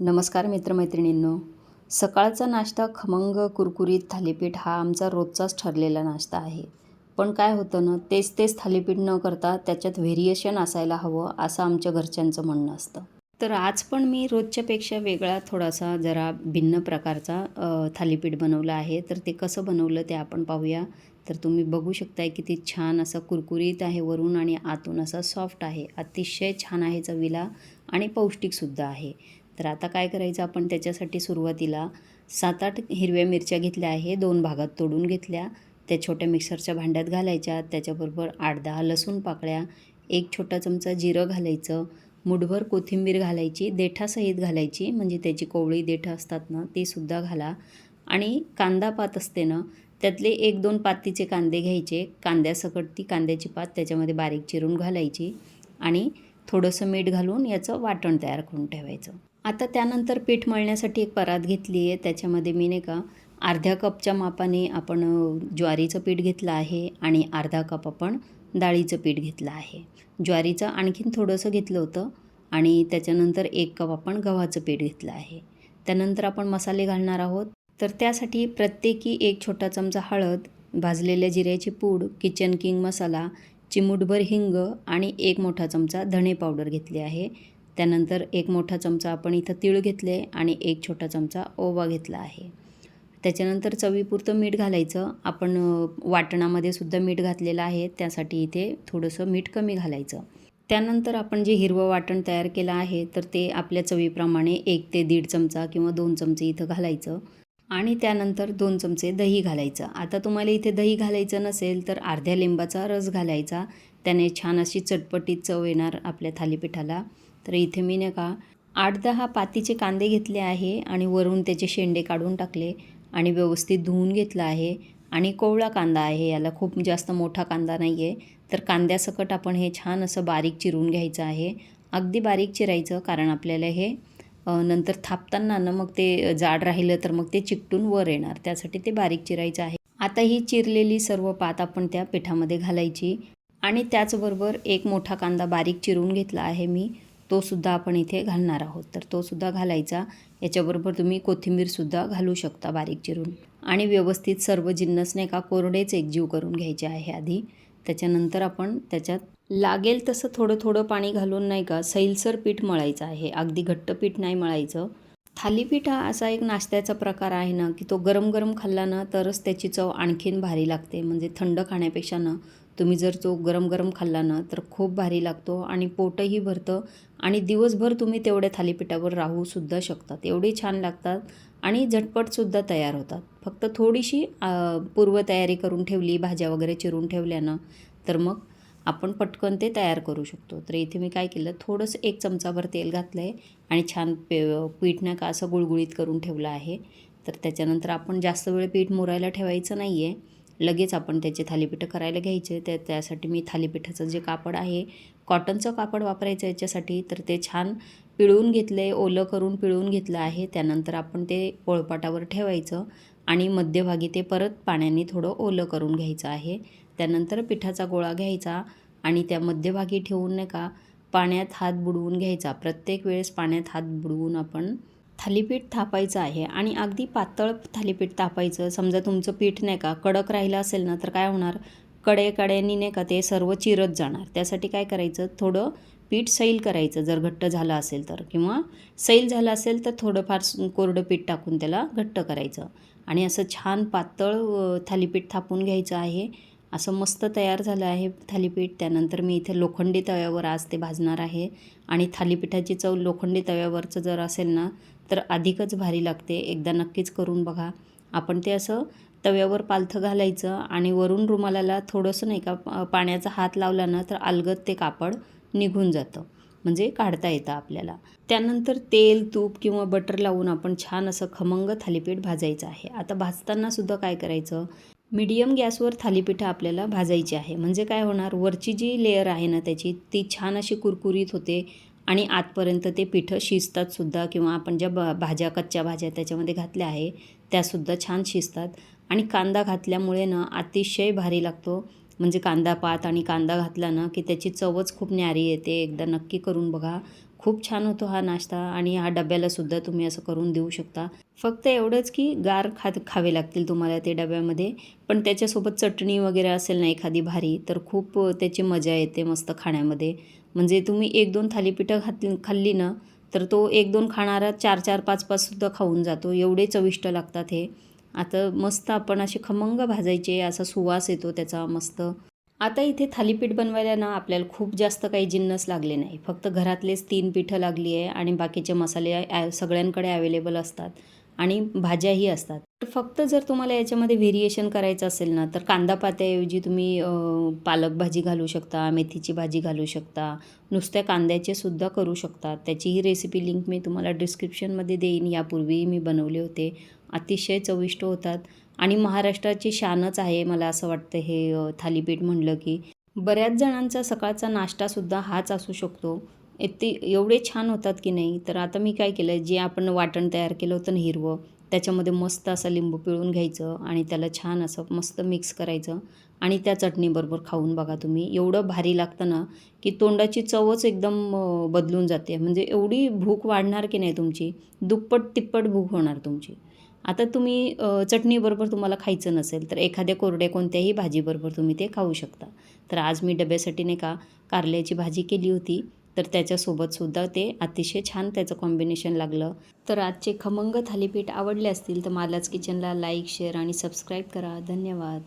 नमस्कार मित्रमैत्रिणींनो. सकाळचा नाश्ता खमंग कुरकुरीत थालीपीठ हा आमचा रोजचाच ठरलेला नाश्ता आहे. पण काय होतं ना तेच तेच थालीपीठ न करता त्याच्यात व्हेरिएशन असायला हवं असं आमच्या घरच्यांचं म्हणणं असतं. तर आज पण मी रोजच्यापेक्षा वेगळा थोडासा जरा भिन्न प्रकारचा थालीपीठ बनवलं आहे. तर ते कसं बनवलं ते आपण पाहूया. तर तुम्ही बघू शकताय किती छान असं कुरकुरीत आहे वरून आणि आतून असं सॉफ्ट आहे. अतिशय छान आहे चवीला आणि पौष्टिकसुद्धा आहे. तर आता काय करायचं? आपण त्याच्यासाठी सुरुवातीला सात आठ हिरव्या मिरच्या घेतल्या आहे. दोन भागात तोडून घेतल्या. त्या छोट्या मिक्सरच्या भांड्यात घालायच्या. त्याच्याबरोबर आठ दहा लसूण पाकळ्या एक छोटा चमचा जिरं घालायचं. मुठभर कोथिंबीर घालायची. देठासहित घालायची. म्हणजे त्याची कोवळी देठं असतात ना ते सुद्धा घाला. आणि कांदा पात असते ना त्यातले एक दोन पातीचे कांदे घ्यायचे. कांद्यासकट ती कांद्याची पात त्याच्यामध्ये बारीक चिरून घालायची. आणि थोडंसं मीठ घालून याचं वाटण तयार करून ठेवायचं. आता त्यानंतर पीठ मळण्यासाठी एक परात घेतली आहे. त्याच्यामध्ये मी नाही का अर्ध्या कपच्या मापाने आपण ज्वारीचं पीठ घेतलं आहे आणि अर्धा कप आपण डाळीचं पीठ घेतलं आहे. ज्वारीचं आणखीन थोडंसं घेतलं होतं आणि त्याच्यानंतर एक कप आपण गव्हाचं पीठ घेतलं आहे. त्यानंतर आपण मसाले घालणार आहोत. तर त्यासाठी प्रत्येकी एक छोटा चमचा हळद भाजलेल्या जिऱ्याची पूड किचन किंग मसाला चिमूटभर हिंग आणि एक मोठा चमचा धणे पावडर घेतली आहे. त्यानंतर एक मोठा चमचा आपण इथं तीळ घेतले आणि एक छोटा चमचा ओवा घेतला आहे. त्याच्यानंतर चवीपुरतं मीठ घालायचं. आपण वाटणामध्ये सुद्धा मीठ घातलेलं आहे. त्यासाठी इथे थोडंसं मीठ कमी घालायचं. त्यानंतर आपण जे हिरवं वाटण तयार केलं आहे तर ते आपल्या चवीप्रमाणे एक ते दीड चमचा किंवा दोन चमचे इथं घालायचं. आणि त्यानंतर दोन चमचे दही घालायचं. आता तुम्हाला इथे दही घालायचं नसेल तर अर्ध्या लिंबाचा रस घालायचा. त्याने छान अशी चटपटीत चव येणार आपल्या थालीपीठाला. तर इथे मी नाही का आठ दहा पातीचे कांदे घेतले आहे आणि वरून त्याचे शेंडे काढून टाकले आणि व्यवस्थित धुवून घेतला आहे आणि कोवळा कांदा आहे याला खूप जास्त मोठा कांदा नाही आहे तर कांद्यासकट आपण हे छान असं बारीक चिरून घ्यायचं आहे. अगदी बारीक चिरायचं कारण आपल्याला हे नंतर थापताना ना मग ते जाड राहिलं तर मग ते चिकटून वर येणार. त्यासाठी ते बारीक चिरायचं आहे. आता ही चिरलेली सर्व पात आपण त्या पिठामध्ये घालायची. आणि त्याचबरोबर एक मोठा कांदा बारीक चिरून घेतला आहे मी. तोसुद्धा आपण इथे घालणार आहोत. तर तो सुद्धा घालायचा. याच्याबरोबर तुम्ही कोथिंबीरसुद्धा घालू शकता बारीक चिरून. आणि व्यवस्थित सर्व जिन्नस नाही का कोरडेच एकजीव करून घ्यायचे आहे आधी. त्याच्यानंतर आपण त्याच्यात लागेल तसं थोडं थोडं पाणी घालून नाही का सैलसर पीठ मळायचं आहे. अगदी घट्ट पीठ नाही मळायचं. थालीपीठ हा असा एक नाश्त्याचा प्रकार आहे ना की तो गरम गरम खाल्ला ना तरच त्याची चव आणखीन भारी लागते. म्हणजे थंड खाण्यापेक्षा ना तुम्ही जर तो गरम गरम खाल्ला ना तर खूप भारी लागतो आणि पोटही भरतं आणि दिवसभर तुम्ही तेवढ्या थालीपीठावर राहूसुद्धा शकतात. एवढे छान लागतात आणि झटपटसुद्धा तयार होतात. फक्त थोडीशी पूर्वतयारी करून ठेवली भाज्या वगैरे चिरून ठेवल्यानं तर मग आपण पटकन ते तयार करू शकतो. तर इथे मी काय केलं थोडंसं एक चमचाभर तेल घातलं आहे आणि छान पे पीठ नाही का असं गुळगुळीत करून ठेवलं आहे. तर त्याच्यानंतर आपण जास्त वेळ पीठ मुरायला ठेवायचं नाही आहे लगेच आपण त्याचे थालीपीठं करायला घ्यायचे. त्या त्यासाठी मी थालीपीठाचं जे कापड आहे कॉटनचं कापड वापरायचं याच्यासाठी तर ते छान पिळून घेतलं आहे ओलं करून पिळून घेतलं आहे. त्यानंतर आपण ते पोळपाटावर ठेवायचं आणि मध्यभागी ते परत पाण्याने थोडं ओलं करून घ्यायचं आहे. त्यानंतर पिठाचा गोळा घ्यायचा आणि त्या मध्यभागी ठेवून नाही का पाण्यात हात बुडवून घ्यायचा. प्रत्येक वेळेस पाण्यात हात बुडवून आपण थालीपीठ थापायचं आहे आणि अगदी पातळ थालीपीठ थापायचं. समजा तुमचं पीठ नाही का कडक राहिलं असेल ना तर काय होणार? कडे कड्यांनी नाही का ते सर्व चिरत जाणार. त्यासाठी काय करायचं? थोडं पीठ सैल करायचं जर घट्ट झालं असेल तर. किंवा सैल झालं असेल तर थोडंफार स- कोरडं पीठ टाकून त्याला घट्ट करायचं. आणि असं छान पातळ थालीपीठ थापून घ्यायचं आहे. असं मस्त तयार झालं आहे थालीपीठ. त्यानंतर मी इथे लोखंडी तव्यावर आज ते भाजणार आहे. आणि थालीपीठाची चव लोखंडी तव्यावरचं जर असेल ना तर अधिकच भारी लागते. एकदा नक्कीच करून बघा. आपण ते असं तव्यावर पालथं घालायचं आणि वरून रुमालाला थोडंसं नाही का पाण्याचा हात लावला ना तर अलगद ते कापड निघून जातं. म्हणजे काढता येतं आपल्याला. त्यानंतर तेल तूप किंवा बटर लावून आपण छान असं खमंग थालीपीठ भाजायचं आहे. आता भाजताना सुद्धा काय करायचं? मीडियम गॅसवर थालीपीठं आपल्याला भाजायची आहे. म्हणजे काय होणार? वरची जी लेअर आहे ना त्याची ती छान अशी कुरकुरीत होते. आणि आतपर्यंत ते पिठं शिजतातसुद्धा किंवा आपण ज्या ब भाज्या कच्च्या भाज्या त्याच्यामध्ये घातल्या आहे त्यासुद्धा छान शिजतात. आणि कांदा घातल्यामुळे ना अतिशय भारी लागतो. म्हणजे कांदा पात आणि कांदा घातला ना की त्याची चवच खूप न्यारी येते. एकदा नक्की करून बघा. खूप छान होतो हा नाश्ता आणि हा डब्यालासुद्धा तुम्ही असं करून देऊ शकता. फक्त एवढंच की गार खा खावे लागतील तुम्हाला ते डब्यामध्ये. पण त्याच्यासोबत चटणी वगैरे असेल ना एखादी भारी तर खूप त्याची मजा येते मस्त खाण्यामध्ये. म्हणजे तुम्ही एक दोन थालीपीठं घातली खाल्ली ना तर तो एक दोन खाणारा चार चार पाच पाचसुद्धा खाऊन जातो. एवढे चविष्ट लागतात हे. आता मस्त आपण असे खमंग भाजायचे असा सुवास येतो त्याचा मस्त. आता इथे थालीपीठ बनवायला ना आपल्याला खूप जास्त काही जिन्नस लागले नाही. फक्त घरातलेच तीन पिठं लागली आहे आणि बाकीचे मसाले सगळ्यांकडे अवेलेबल असतात आणि भाज्याही असतात. तर फक्त जर तुम्हाला याच्यामध्ये व्हेरिएशन करायचं असेल ना तर कांदा पात्याऐवजी तुम्ही पालक भाजी घालू शकता मेथीची भाजी घालू शकता नुसत्या कांद्याचे सुद्धा करू शकता. त्याचीही रेसिपी लिंक मी तुम्हाला डिस्क्रिप्शनमध्ये देईन. यापूर्वीही मी बनवले होते. अतिशय चविष्ट होतात. आणि महाराष्ट्राची शानच आहे मला असं वाटतं हे थालीपीठ म्हणलं की. बऱ्याच जणांचा सकाळचा नाश्तासुद्धा हाच असू शकतो. ते एवढे छान होतात की नाही? तर आता मी काय केलं? जे आपण वाटण तयार केलं होतं ना हिरवं त्याच्यामध्ये मस्त असं लिंबू पिळून घ्यायचं आणि त्याला छान असं मस्त मिक्स करायचं आणि त्या चटणीबरोबर खाऊन बघा तुम्ही. एवढं भारी लागतं ना की तोंडाची चवच एकदम बदलून जाते. म्हणजे एवढी भूक वाढणार की नाही तुमची दुप्पट तिप्पट भूक होणार तुमची. आता तुम्ही चटणीबरोबर तुम्हाला खायचं नसेल तर एखाद्या कोरड्या कोणत्याही भाजीबरोबर तुम्ही ते खाऊ शकता. तर आज मी डब्यासाठी नाही का कारल्याची भाजी केली होती. तर त्याच्यासोबतसुद्धा ते अतिशय छान त्याचं कॉम्बिनेशन लागलं. तर आजचे खमंग थालीपीठ आवडले असतील तर मालाच किचनला लाईक शेअर आणि सबस्क्राईब करा. धन्यवाद.